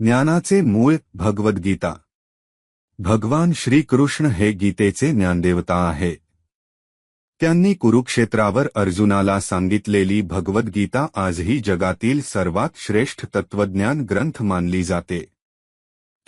ज्ञानाचे मूळ भगवद्गीता भगवान श्रीकृष्ण हे गीतेचे ज्ञानदेवता आहे. त्यांनी कुरुक्षेत्रावर अर्जुनाला सांगितलेली भगवद्गीता आजही जगातील सर्वात श्रेष्ठ तत्वज्ञान ग्रंथ मानली जाते.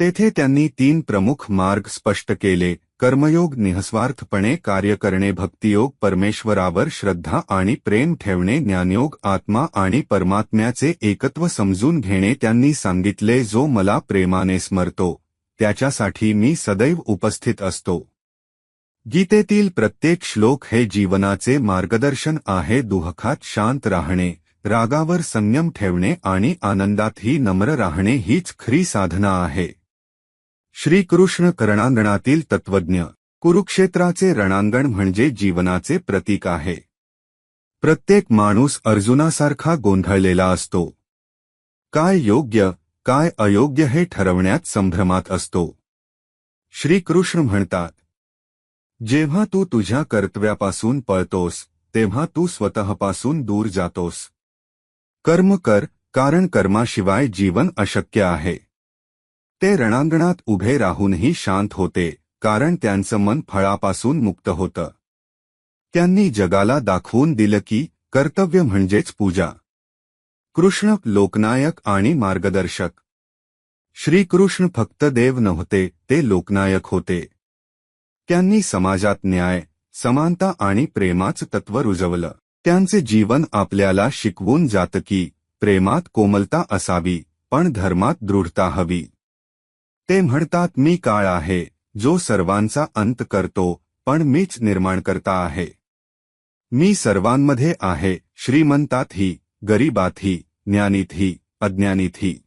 तेथे त्यांनी तीन प्रमुख मार्ग स्पष्ट केले कर्मयोग निःस्वार्थपणे कार्य करणे भक्तियोग परमेश्वरावर श्रद्धा आणि प्रेम ठेवणे ज्ञानयोग आत्मा आणि परमात्म्याचे एकत्व समजून घेणे त्यांनी सांगितले जो मला प्रेमाने स्मरतो त्याच्यासाठी मी सदैव उपस्थित असतो. गीतेतील प्रत्येक श्लोक हे जीवनाचे मार्गदर्शन आहे दुःखात शांत राहणे रागावर संयम ठेवणे आणि आनंदातही नम्र राहणे हीच खरी साधना आहे. श्रीकृष्ण करणांगणातील तत्वज्ञ. कुरुक्षेत्राचे रणांगण म्हणजे जीवनाचे प्रतीक आहे. प्रत्येक माणूस अर्जुनासारखा गोंधळलेला असतो. काय योग्य काय अयोग्य हे ठरवण्यात संभ्रमात असतो. श्रीकृष्ण म्हणतात जेव्हा तू तुझ्या कर्तव्यापासून पळतोस तेव्हा तू स्वतःपासून दूर जातोस. कर्म कर कारण कर्माशिवाय जीवन अशक्य आहे. ते रणांगणात उभे राहूनही शांत होते कारण त्यांचं मन फळापासून मुक्त होतं. त्यांनी जगाला दाखवून दिलं की कर्तव्य म्हणजेच पूजा. कृष्ण लोकनायक आणि मार्गदर्शक. श्रीकृष्ण फक्त देव नव्हते ते लोकनायक होते. त्यांनी समाजात न्याय समानता आणि प्रेमाचं तत्व रुजवलं. त्यांचे जीवन आपल्याला शिकवून जातं की प्रेमात कोमलता असावी पण धर्मात दृढता हवी. ते म्हणतात मी काळ आहे, जो सर्वांचा अंत करतो, पण मीच निर्माण करता आहे. मी सर्वांमध्ये आहे श्रीमंतातही गरीबातही ज्ञानीतही अज्ञानीतही